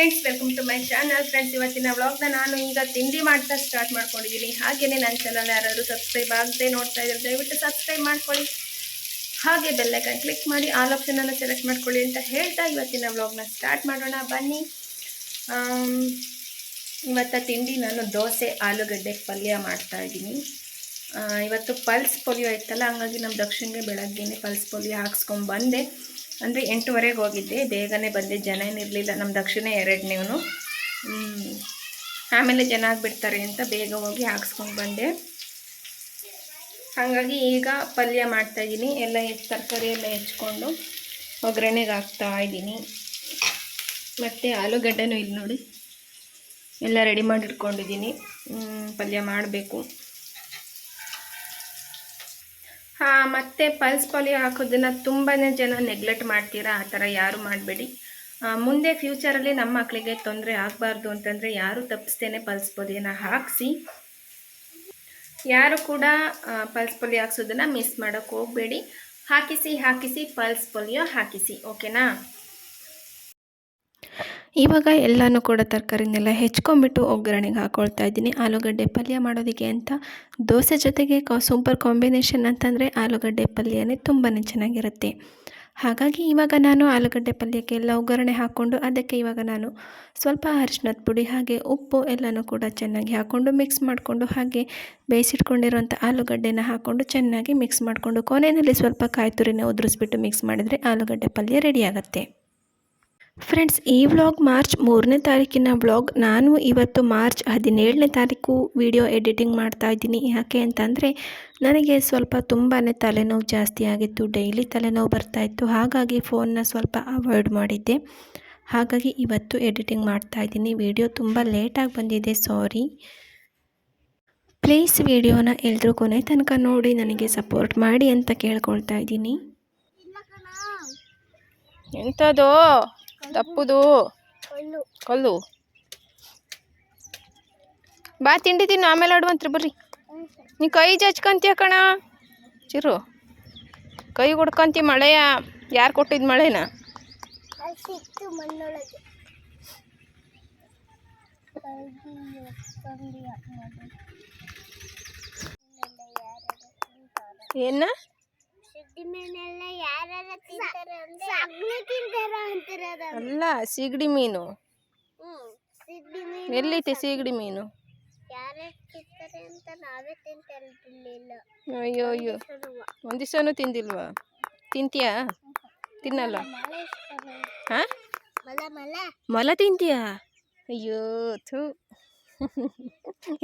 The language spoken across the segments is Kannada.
Friends welcome to my channel friends ಇವತ್ತಿನ ವ್ಲಾಗ್ನ ನಾನು ಈಗ ತಿಂಡಿ ಮಾಡ್ತಾ ಸ್ಟಾರ್ಟ್ ಮಾಡ್ಕೊಂಡಿದ್ದೀನಿ ಹಾಗೆಯೇ ನನ್ನ ಚಾನಲ್ ಯಾರಾದರೂ ಸಬ್ಸ್ಕ್ರೈಬ್ ಆಗದೆ ನೋಡ್ತಾ ಇದ್ದಾರೆ ದಯವಿಟ್ಟು ಸಬ್ಸ್ಕ್ರೈಬ್ ಮಾಡ್ಕೊಳ್ಳಿ. ಹಾಗೆ ಬೆಲ್ಲೈಕನ್ ಕ್ಲಿಕ್ ಮಾಡಿ ಆಲ್ ಆಪ್ಷನನ್ನು ಸೆಲೆಕ್ಟ್ ಮಾಡ್ಕೊಳ್ಳಿ ಅಂತ ಹೇಳ್ತಾ ಇವತ್ತಿನ ವ್ಲಾಗ್ನ ಸ್ಟಾರ್ಟ್ ಮಾಡೋಣ. ಬನ್ನಿ. ಇವತ್ತು ತಿಂಡಿ ನಾನು ದೋಸೆ, ಆಲೂಗಡ್ಡೆ ಪಲ್ಯ ಮಾಡ್ತಾ ಇದ್ದೀನಿ. ಇವತ್ತು ಪಲ್ಸ್ ಪೊಲಿಯೋ ಇತ್ತಲ್ಲ, ಹಂಗಾಗಿ ನಮ್ಮ ದಕ್ಷಿಣಗೆ ಬೆಳಗ್ಗೆನೆ ಪಲ್ಸ್ ಪೊಲಿಯೋ ಹಾಕ್ಸ್ಕೊಂಡು ಬಂದೆ. ಅಂದರೆ ಎಂಟುವರೆಗೆ ಹೋಗಿದ್ದೆ. ಬೇಗನೆ ಬಂದೆ. ಜನ ಏನಿರಲಿಲ್ಲ ನಮ್ಮ ದಕ್ಷಿಣ ಎರಡನೇವನು. ಆಮೇಲೆ ಜನ ಆಗಿಬಿಡ್ತಾರೆ ಅಂತ ಬೇಗ ಹೋಗಿ ಹಾಕ್ಸ್ಕೊಂಡು ಬಂದೆ. ಹಾಗಾಗಿ ಈಗ ಪಲ್ಯ ಮಾಡ್ತಾ ಇದ್ದೀನಿ. ಎಲ್ಲ ಹೆಚ್ಚು ತರಕಾರಿ ಎಲ್ಲ ಹೆಚ್ಕೊಂಡು ಒಗ್ಗರಣೆಗೆ ಹಾಕ್ತಾ ಇದ್ದೀನಿ. ಮತ್ತು ಆಲೂಗಡ್ಡೆನೂ ಇಲ್ಲಿ ನೋಡಿ. ಎಲ್ಲ ರೆಡಿ ಮಾಡಿ ಇಟ್ಕೊಂಡಿದ್ದೀನಿ. ಪಲ್ಯ ಮಾಡಬೇಕು ಹಾಂ ಮತ್ತು ಪಲ್ಸ್ ಪೋಲಿಯೋ ಹಾಕೋದನ್ನ ತುಂಬಾ ಜನ ನೆಗ್ಲೆಕ್ಟ್ ಮಾಡ್ತೀರಾ? ಆ ಥರ ಯಾರು ಮಾಡಬೇಡಿ. ಮುಂದೆ ಫ್ಯೂಚರಲ್ಲಿ ನಮ್ಮ ಮಕ್ಕಳಿಗೆ ತೊಂದರೆ ಆಗಬಾರ್ದು ಅಂತಂದರೆ ಯಾರು ತಪ್ಪಿಸ್ತೇನೆ ಪಲ್ಸ್ ಪೋಲಿಯೋನ ಹಾಕಿಸಿ. ಯಾರು ಕೂಡ ಪಲ್ಸ್ ಪೋಲಿಯೋ ಹಾಕ್ಸೋದನ್ನು ಮಿಸ್ ಮಾಡೋಕ್ಕೆ ಹೋಗಬೇಡಿ. ಹಾಕಿಸಿ ಹಾಕಿಸಿ, ಪಲ್ಸ್ ಪೋಲಿಯೋ ಹಾಕಿಸಿ. ಓಕೆನಾ ಇವಾಗ ಎಲ್ಲನೂ ಕೂಡ ತರಕಾರಿನೆಲ್ಲ ಹೆಚ್ಕೊಂಡ್ಬಿಟ್ಟು ಒಗ್ಗರಣೆಗೆ ಹಾಕ್ಕೊಳ್ತಾ ಇದ್ದೀನಿ. ಆಲೂಗಡ್ಡೆ ಪಲ್ಯ ಮಾಡೋದಕ್ಕೆ ಅಂತ. ದೋಸೆ ಜೊತೆಗೆ ಕಾ, ಸೂಪರ್ ಕಾಂಬಿನೇಷನ್ ಅಂತಂದರೆ ಆಲೂಗಡ್ಡೆ ಪಲ್ಯನೇ ತುಂಬಾ ಚೆನ್ನಾಗಿರುತ್ತೆ. ಹಾಗಾಗಿ ಇವಾಗ ನಾನು ಆಲೂಗಡ್ಡೆ ಪಲ್ಯಕ್ಕೆ ಎಲ್ಲ ಒಗ್ಗರಣೆ ಹಾಕ್ಕೊಂಡು ಅದಕ್ಕೆ ಇವಾಗ ನಾನು ಸ್ವಲ್ಪ ಅರಿಶಿನದ ಪುಡಿ ಹಾಗೆ ಉಪ್ಪು ಎಲ್ಲನೂ ಕೂಡ ಚೆನ್ನಾಗಿ ಹಾಕ್ಕೊಂಡು ಮಿಕ್ಸ್ ಮಾಡಿಕೊಂಡು ಹಾಗೆ ಬೇಯಿಸಿಟ್ಕೊಂಡಿರುವಂಥ ಆಲೂಗಡ್ಡೆನ ಹಾಕ್ಕೊಂಡು ಚೆನ್ನಾಗಿ ಮಿಕ್ಸ್ ಮಾಡಿಕೊಂಡು ಕೊನೆಯಲ್ಲಿ ಸ್ವಲ್ಪ ಕಾಯಿ ತುರಿನ ಉದುರಿಸ್ಬಿಟ್ಟು ಮಿಕ್ಸ್ ಮಾಡಿದರೆ ಆಲೂಗಡ್ಡೆ ಪಲ್ಯ ರೆಡಿ ಆಗುತ್ತೆ. ಫ್ರೆಂಡ್ಸ್ ಈ ವ್ಲಾಗ್ ಮಾರ್ಚ್ ಮೂರನೇ ತಾರೀಕಿನ ವ್ಲಾಗ್ ನಾನು ಇವತ್ತು ಮಾರ್ಚ್ ಹದಿನೇಳನೇ ತಾರೀಕು ವಿಡಿಯೋ ಎಡಿಟಿಂಗ್ ಮಾಡ್ತಾ ಇದ್ದೀನಿ. ಯಾಕೆ ಅಂತಂದರೆ, ನನಗೆ ಸ್ವಲ್ಪ ತುಂಬಾ ತಲೆನೋವು ಜಾಸ್ತಿ ಆಗಿತ್ತು. ಡೈಲಿ ತಲೆನೋವು ಬರ್ತಾ ಇತ್ತು. ಹಾಗಾಗಿ ಫೋನ್ನ ಸ್ವಲ್ಪ ಅವಾಯ್ಡ್ ಮಾಡಿದ್ದೆ. ಹಾಗಾಗಿ ಇವತ್ತು ಎಡಿಟಿಂಗ್ ಮಾಡ್ತಾ ಇದ್ದೀನಿ. ವಿಡಿಯೋ ತುಂಬ ಲೇಟಾಗಿ ಬಂದಿದೆ. ಸಾರಿ ಪ್ಲೀಸ್ ವಿಡಿಯೋನ ಎಲ್ಲರೂ ಕೊನೆ ತನಕ ನೋಡಿ, ನನಗೆ ಸಪೋರ್ಟ್ ಮಾಡಿ ಅಂತ ಕೇಳ್ಕೊಳ್ತಾ ಇದ್ದೀನಿ. ಎಂಥದ್ದು ತಪ್ಪುದು. ಕಲ್ಲು. ಬಾ ತಿಂಡಿ ತಿನ್ನು ಆಮೇಲೆ ಆಡುವಂತ್ರಿ ಬರ್ರಿ. ನೀ ಕೈ ಜಚ್ಕೊಂತೀಯ ಕಣ? ಚಿರು. ಕೈ ಹೊಡ್ಕಂತಿ ಮಳೆಯ? ಯಾರು ಕೊಟ್ಟಿದ್ದು ಮಳೆನ? ಏನ? ಮೀನೆಲ್ಲ ಯಾರ್ಯಾರ ತಿಂತಾರೆ ಅಂದ್ರೆ ಸಗಣಿ ತಿಂತಾರ ಅಂತಿರೋದ ಅಲ್ಲ ಸೀಗಡಿ ಮೀನು. ಹ್ಮ್ ಸಿಡ್ಡಿ ಮೀನು ಎಲ್ಲೈತೆ ಸೀಗಡಿ ಮೀನು? ಯಾರ್ಯಾರು ತಿಂತಾರೆ ಅಂತ ನಾವೇ ಅಯ್ಯೋ ಅಯ್ಯೋ. ಒಂದು ದಿವಸನೂ ತಿಂದಿಲ್ವಾ? ತಿಂತೀಯಾ? ತಿನ್ನಲ್ಲ? ಮಳೆ ಇಷ್ಟ ಹಾಂ? ಮಲ ಮಲ ಮೊಲ ತಿಂತೀಯಾ? ಅಯ್ಯೋ ಥೂ.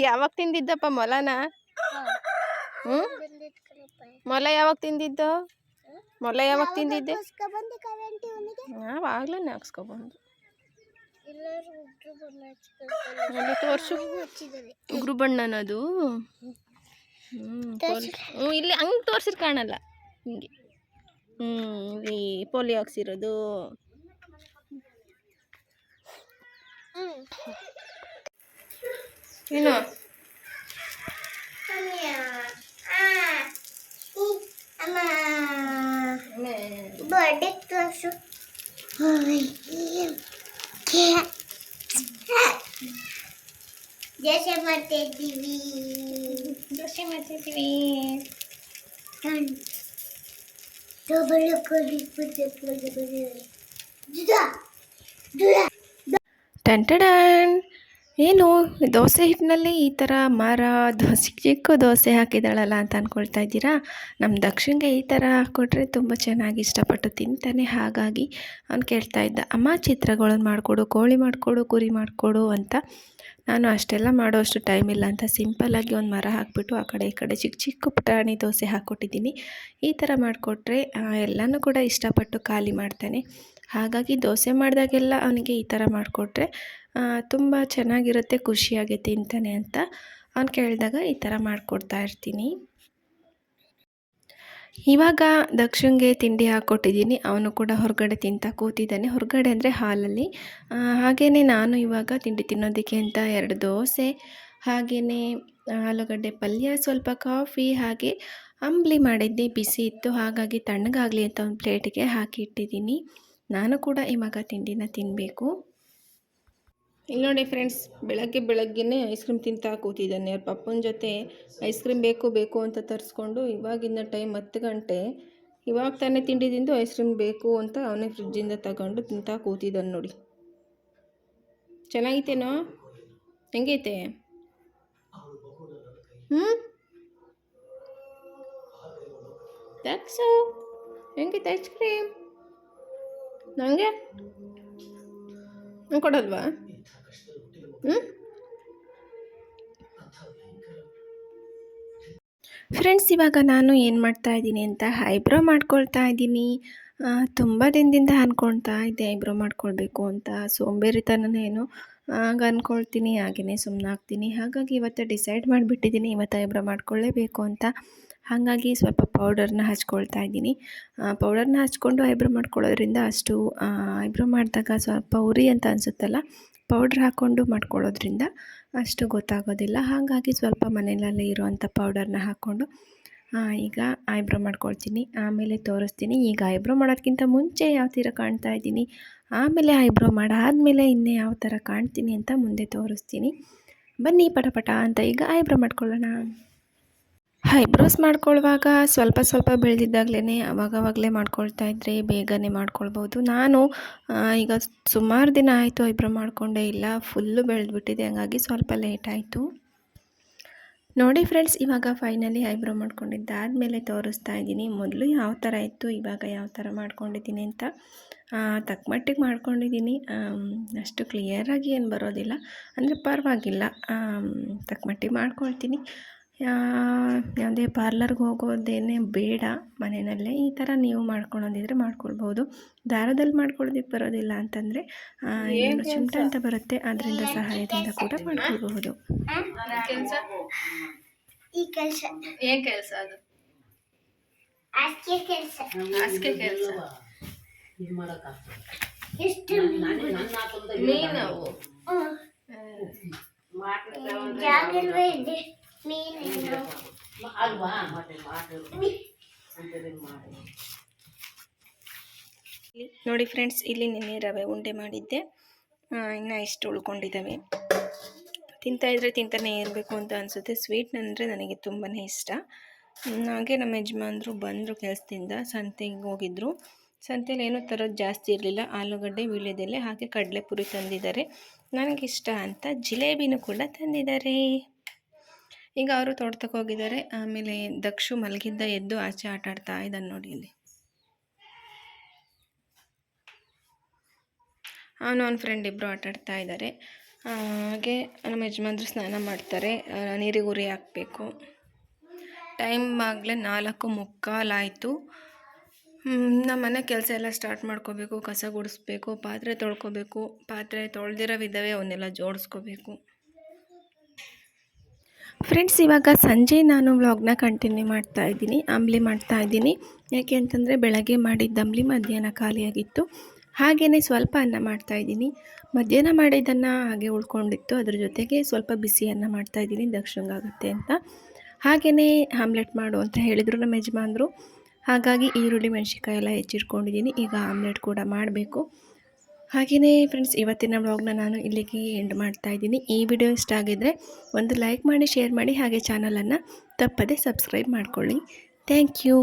ಯಾವಾಗ ತಿಂದಿದ್ದಪ್ಪ ಮೊಲನ? ಹ್ಞೂ ಮೊಲ ಯಾವಾಗ ತಿಂದಿದ್ದು? ಮೊಲ ಯಾವಾಗ ತಿಂದಿದ್ದೆ? ಬಂದು ಕರೆಂಟ್ ಇವನಿಗೆ? ನಾವು ಆಗ್ಲೇ ಹಾಕ್ಸ್ಕೊಬಂದು ತೋರ್ಸು ಉಗ್ರು ಬಣ್ಣನದು. ಹ್ಞೂ ಇಲ್ಲಿ ಹಂಗೆ ತೋರ್ಸಿರ್ ಕಾಣಲ್ಲ. ಹಿಂಗೆ. ಹ್ಞೂ ಈ ಪೋಲಿಯೋ ಹಾಕ್ಸಿರೋದು. ಹ್ಮ್. ಏನು birthday closer. Double double double Dun dun dun. ಏನು? ದೋಸೆ ಹಿಟ್ಟಿನಲ್ಲಿ ಈ ಥರ ಮರ, ದೋಸೆ, ಚಿಕ್ಕ ದೋಸೆ ಹಾಕಿದಾಳಲ್ಲ ಅಂತ ಅಂದ್ಕೊಳ್ತಾ ಇದ್ದೀರಾ? ನಮ್ಮ ದಕ್ಷಿಣ್ಗೆ ಈ ಥರ ಹಾಕ್ಕೊಟ್ರೆ ತುಂಬ ಚೆನ್ನಾಗಿ ಇಷ್ಟಪಟ್ಟು ತಿಂತಾನೆ. ಹಾಗಾಗಿ ಅವ್ನು ಕೇಳ್ತಾ ಇದ್ದ, ಅಮ್ಮ, ಚಿತ್ರಗಳನ್ನು ಮಾಡಿಕೊಡು, ಕೋಳಿ ಮಾಡಿಕೊಡು, ಕುರಿ ಮಾಡಿಕೊಡು ಅಂತ. ನಾನು ಅಷ್ಟೆಲ್ಲ ಮಾಡೋ ಅಷ್ಟು ಟೈಮ್ ಇಲ್ಲ ಅಂತ ಸಿಂಪಲ್ಲಾಗಿ ಒಂದು ಮರ ಹಾಕ್ಬಿಟ್ಟು ಆ ಕಡೆ ಈ ಕಡೆ ಚಿಕ್ಕ ಚಿಕ್ಕ ಪುಟಾಣಿ ದೋಸೆ ಹಾಕ್ಕೊಟ್ಟಿದ್ದೀನಿ. ಈ ಥರ ಮಾಡಿಕೊಟ್ರೆ ಎಲ್ಲನೂ ಕೂಡ ಇಷ್ಟಪಟ್ಟು ಖಾಲಿ ಮಾಡ್ತಾನೆ. ಹಾಗಾಗಿ ದೋಸೆ ಮಾಡಿದಾಗೆಲ್ಲ ಅವನಿಗೆ ಈ ಥರ ಮಾಡಿಕೊಟ್ರೆ ತುಂಬ ಚೆನ್ನಾಗಿರುತ್ತೆ ಖುಷಿಯಾಗಿ ತಿಂತಾನೆ ಅಂತ. ಅವ್ನು ಕೇಳಿದಾಗ ಈ ಥರ ಮಾಡಿಕೊಡ್ತಾ ಇರ್ತೀನಿ. ಇವಾಗ ದಕ್ಷಿಣ್ಗೆ ತಿಂಡಿ ಹಾಕ್ಕೊಟ್ಟಿದ್ದೀನಿ ಅವನು ಕೂಡ ಹೊರಗಡೆ ತಿಂತ ಕೂತಿದ್ದಾನೆ. ಹೊರಗಡೆ ಅಂದರೆ ಹಾಲಲ್ಲಿ. ಹಾಗೆಯೇ ನಾನು ಇವಾಗ ತಿಂಡಿ ತಿನ್ನೋದಕ್ಕೆ ಅಂತ ಎರಡು ದೋಸೆ ಹಾಗೆಯೇ ಆಲೂಗಡ್ಡೆ ಪಲ್ಯ, ಸ್ವಲ್ಪ ಕಾಫಿ, ಹಾಗೆ ಅಂಬ್ಲಿ ಮಾಡಿದ್ದೆ. ಬಿಸಿ ಇತ್ತು. ಹಾಗಾಗಿ ತಣ್ಣಗಾಗಲಿ ಅಂತ ಒಂದು ಪ್ಲೇಟಿಗೆ ಹಾಕಿ ಇಟ್ಟಿದ್ದೀನಿ ನಾನು ಕೂಡ ಇವಾಗ ತಿಂಡಿನ ತಿನ್ನಬೇಕು ಇಲ್ಲಿ ನೋಡಿ ಫ್ರೆಂಡ್ಸ್, ಬೆಳಗ್ಗೆ ಬೆಳಗ್ಗೆನೇ ಐಸ್ ಕ್ರೀಮ್ ತಿಂತಾ ಕೂತಿದ್ದಾನೆ. ಅವ್ರ ಪಪ್ಪನ ಜೊತೆ ಐಸ್ ಕ್ರೀಮ್ ಬೇಕು ಬೇಕು ಅಂತ ತರಿಸ್ಕೊಂಡು ಇವಾಗಿನ ಟೈಮ್ ಹತ್ತು ಗಂಟೆ. ಇವಾಗ ತಾನೇ ತಿಂಡಿ ತಿಂದು ಐಸ್ ಕ್ರೀಮ್ ಬೇಕು ಅಂತ ಅವನೇ ಫ್ರಿಜ್ಜಿಂದ ತಗೊಂಡು ತಿಂತಾ ಕೂತಿದ್ದಾನೆ ನೋಡಿ. ಚೆನ್ನಾಗಿತ್ತೇನೋ ಹೆಂಗೈತೆ? ಹ್ಞೂ ದಕ್ಸು ಹೆಂಗೈತೆ ಐಸ್ ಕ್ರೀಮ್ ನನಗೆ ನಂಗೆ ಕೊಡಲ್ವಾ? ಫ್ರೆಂಡ್ಸ್ ಇವಾಗ ನಾನು ಏನು ಮಾಡ್ತಾ ಇದ್ದೀನಿ ಅಂತ ಐಬ್ರೋ ಮಾಡ್ಕೊಳ್ತಾ ಇದ್ದೀನಿ. ತುಂಬ ದಿನದಿಂದ ಅಂದ್ಕೊಳ್ತಾ ಇದ್ದೆ ಐಬ್ರೋ ಮಾಡ್ಕೊಳ್ಬೇಕು ಅಂತ. ಸೋಂಬೇರಿತನನೇನು ಹಾಗೆ ಅಂದ್ಕೊಳ್ತೀನಿ ಹಾಗೆಯೇ ಸುಮ್ಮನಾಗ್ತೀನಿ ಹಾಗಾಗಿ ಇವತ್ತು ಡಿಸೈಡ್ ಮಾಡಿಬಿಟ್ಟಿದ್ದೀನಿ ಇವತ್ತು ಐಬ್ರೋ ಮಾಡ್ಕೊಳ್ಳೇಬೇಕು ಅಂತ. ಹಾಗಾಗಿ ಸ್ವಲ್ಪ ಪೌಡರ್ನ ಹಚ್ಕೊಳ್ತಾ ಇದ್ದೀನಿ. ಪೌಡರ್ನ ಹಚ್ಕೊಂಡು ಐಬ್ರೋ ಮಾಡ್ಕೊಳ್ಳೋದ್ರಿಂದ ಅಷ್ಟು ಐಬ್ರೋ ಮಾಡಿದಾಗ ಸ್ವಲ್ಪ ಉರಿ ಅಂತ ಅನಿಸುತ್ತಲ್ಲ? ಪೌಡ್ರ್ ಹಾಕ್ಕೊಂಡು ಮಾಡ್ಕೊಳ್ಳೋದ್ರಿಂದ ಅಷ್ಟು ಗೊತ್ತಾಗೋದಿಲ್ಲ. ಹಾಗಾಗಿ ಸ್ವಲ್ಪ ಮನೆಯಲ್ಲೇ ಇರುವಂಥ ಪೌಡರ್ನ ಹಾಕ್ಕೊಂಡು ಈಗ ಐಬ್ರೋ ಮಾಡ್ಕೊಳ್ತೀನಿ. ಆಮೇಲೆ ತೋರಿಸ್ತೀನಿ. ಈಗ ಐಬ್ರೋ ಮಾಡೋದಕ್ಕಿಂತ ಮುಂಚೆ ಯಾವ ಥರ ಕಾಣ್ತಾ ಇದ್ದೀನಿ. ಆಮೇಲೆ ಐಬ್ರೋ ಮಾಡಾದಮೇಲೆ ಇನ್ನೇ ಯಾವ ಥರ ಕಾಣ್ತೀನಿ ಅಂತ ಮುಂದೆ ತೋರಿಸ್ತೀನಿ. ಬನ್ನಿ ಪಟಪಟ ಪಟ ಅಂತ ಈಗ ಐಬ್ರೋ ಮಾಡ್ಕೊಳ್ಳೋಣ. ಐಬ್ರೋಸ್ ಮಾಡ್ಕೊಳ್ಳುವಾಗ ಸ್ವಲ್ಪ ಸ್ವಲ್ಪ ಬೆಳೆದಿದ್ದಾಗಲೇ ಅವಾಗವಾಗಲೇ ಮಾಡ್ಕೊಳ್ತಾ ಇದ್ದರೆ ಬೇಗನೆ ಮಾಡ್ಕೊಳ್ಬೋದು. ನಾನು ಈಗ ಸುಮಾರು ದಿನ ಆಯಿತು ಐಬ್ರೋ ಮಾಡಿಕೊಂಡೇ ಇಲ್ಲ. ಫುಲ್ಲು ಬೆಳೆದ್ಬಿಟ್ಟಿದೆ. ಹಂಗಾಗಿ ಸ್ವಲ್ಪ ಲೇಟ್ ಆಯಿತು. ನೋಡಿ ಫ್ರೆಂಡ್ಸ್, ಇವಾಗ ಫೈನಲಿ ಐಬ್ರೋ ಮಾಡ್ಕೊಂಡಿದ್ದಾದಮೇಲೆ ತೋರಿಸ್ತಾ ಇದ್ದೀನಿ. ಮೊದಲು ಯಾವ ಥರ ಇತ್ತು, ಇವಾಗ ಯಾವ ಥರ ಮಾಡ್ಕೊಂಡಿದ್ದೀನಿ ಅಂತ. ತಕ್ಕ ಮಟ್ಟಿಗೆ ಮಾಡ್ಕೊಂಡಿದ್ದೀನಿ. ಅಷ್ಟು ಕ್ಲಿಯರಾಗಿ ಏನು ಬರೋದಿಲ್ಲ. ಅಂದರೆ ಪರವಾಗಿಲ್ಲ. ತಕ್ಕ ಮಟ್ಟಿಗೆ ಮಾಡ್ಕೊಳ್ತೀನಿ. ಯಾವುದೇ ಪಾರ್ಲರ್ಗೆ ಹೋಗೋದೇನೆ ಬೇಡ ಮನೆಯಲ್ಲೇ ಈ ಥರ ನೀವು ಮಾಡ್ಕೊಳ್ಳೋದಿದ್ರೆ ಮಾಡ್ಕೊಳ್ಬೋದು. ದಾರದಲ್ಲಿ ಮಾಡ್ಕೊಳ್ಳೋದಕ್ಕೆ ಬರೋದಿಲ್ಲ ಅಂತಂದರೆ ಏನು ಚಿಮಟ ಅಂತ ಬರುತ್ತೆ ಅದರಿಂದ ಸಹಾಯದಿಂದ ಕೂಡ ಮಾಡ್ಕೊಳ್ಬಹುದು. ಈ ಕೆಲಸ. ಏನ್ ಕೆಲಸ ಅದು? ಅಷ್ಟೇ ಕೆಲಸ. ಹಾಸಿಗೆ ಕೆಲಸ. ನೋಡಿ ಫ್ರೆಂಡ್ಸ್ ಇಲ್ಲಿ ನಿನ್ನೆ ರವೆ ಉಂಡೆ ಮಾಡಿದ್ದೆ. ಇನ್ನು ಇಷ್ಟು ಉಳ್ಕೊಂಡಿದ್ದಾವೆ ತಿಂತಾ ಇದ್ರೆ ತಿಂತಾನೆ ಇರಬೇಕು ಅಂತ ಅನಿಸುತ್ತೆ. ಸ್ವೀಟ್ ಅಂದರೆ ನನಗೆ ತುಂಬಾ ಇಷ್ಟ. ಹಾಗೆ ನಮ್ಮ ಯಜಮಾನ್ರು ಬಂದರು ಕೆಲಸದಿಂದ ಸಂತೆಗೆ ಹೋಗಿದ್ರು. ಸಂತೆಯಲ್ಲಿ ಏನೂ ತರೋದು ಜಾಸ್ತಿ ಇರಲಿಲ್ಲ. ಆಲೂಗಡ್ಡೆ ವೀಳ್ಯದೆಲೆ ಹಾಗೆ ಕಡಲೆಪುರಿ ತಂದಿದ್ದಾರೆ. ನನಗಿಷ್ಟ ಅಂತ ಜಿಲೇಬಿನೂ ಕೂಡ ತಂದಿದ್ದಾರೆ. ಈಗ ಅವರು ತೋಟಕ್ಕೆ ಹೋಗಿದ್ದಾರೆ. ಆಮೇಲೆ ದಕ್ಷು ಮಲಗಿದ್ದ ಎದ್ದು ಆಚೆ ಆಟ ಆಡ್ತಾ ಇದ್ದಾನೆ ನೋಡಿ ಇಲ್ಲಿ. ಅವನು ಅವನ ಫ್ರೆಂಡ್ ಇಬ್ಬರು ಆಟ ಆಡ್ತಾ ಇದ್ದಾರೆ. ಹಾಗೆ ನಮ್ಮ ಯಜಮಾನ್ರು ಸ್ನಾನ ಮಾಡ್ತಾರೆ. ನೀರಿಗೆ ಉರಿ ಹಾಕಬೇಕು. ಟೈಮ್ ಆಗಲೇ ನಾಲ್ಕು ಮುಕ್ಕಾಲಾಯಿತು. ನಮ್ಮ ಮನೆ ಕೆಲಸ ಎಲ್ಲ ಸ್ಟಾರ್ಟ್ ಮಾಡ್ಕೋಬೇಕು. ಕಸ ಗುಡಿಸ್ಬೇಕು, ಪಾತ್ರೆ ತೊಳ್ಕೊಬೇಕು. ಪಾತ್ರೆ ತೊಳೆದಿರೋ ವಿಧವೇ ಅವನ್ನೆಲ್ಲ ಜೋಡಿಸ್ಕೋಬೇಕು. ಫ್ರೆಂಡ್ಸ್ ಇವಾಗ ಸಂಜೆ ನಾನು ವ್ಲಾಗ್ನ ಕಂಟಿನ್ಯೂ ಮಾಡ್ತಾ ಇದ್ದೀನಿ, ಅಂಬ್ಲಿ ಮಾಡ್ತಾ ಇದ್ದೀನಿ. ಯಾಕೆ ಅಂತಂದರೆ ಬೆಳಗ್ಗೆ ಮಾಡಿದ್ದ ಅಂಬ್ಲಿ ಮಧ್ಯಾಹ್ನ ಖಾಲಿಯಾಗಿತ್ತು. ಹಾಗೆಯೇ ಸ್ವಲ್ಪ ಅನ್ನ ಮಾಡ್ತಾ ಇದ್ದೀನಿ. ಮಧ್ಯಾಹ್ನ ಮಾಡಿದ್ದನ್ನು ಹಾಗೆ ಉಳ್ಕೊಂಡಿತ್ತು. ಅದ್ರ ಜೊತೆಗೆ ಸ್ವಲ್ಪ ಬಿಸಿ ಅನ್ನ ಮಾಡ್ತಾ ಇದ್ದೀನಿ. ದಕ್ಷಿಣಗಾಗುತ್ತೆ ಅಂತ. ಹಾಗೆಯೇ ಆಮ್ಲೆಟ್ ಮಾಡು ಅಂತ ಹೇಳಿದರು ನಮ್ಮ ಯಜಮಾನರು. ಹಾಗಾಗಿ ಈರುಳ್ಳಿ ಮೆಣಸಿನ್ಕಾಯಿ ಎಲ್ಲ ಹೆಚ್ಚಿಟ್ಕೊಂಡಿದ್ದೀನಿ. ಈಗ ಆಮ್ಲೆಟ್ ಕೂಡ ಮಾಡಬೇಕು. ಹಾಗೆಯೇ ಫ್ರೆಂಡ್ಸ್ ಇವತ್ತಿನ ವ್ಲಾಗ್ನ ನಾನು ಇಲ್ಲಿಗೆ ಎಂಡ್ ಮಾಡ್ತಾ ಇದ್ದೀನಿ. ಈ ವಿಡಿಯೋ ಇಷ್ಟ ಆಗಿದ್ದರೆ ಒಂದು ಲೈಕ್ ಮಾಡಿ ಶೇರ್ ಮಾಡಿ, ಹಾಗೆ ಚಾನಲನ್ನು ತಪ್ಪದೆ ಸಬ್ಸ್ಕ್ರೈಬ್ ಮಾಡ್ಕೊಳ್ಳಿ. Thank you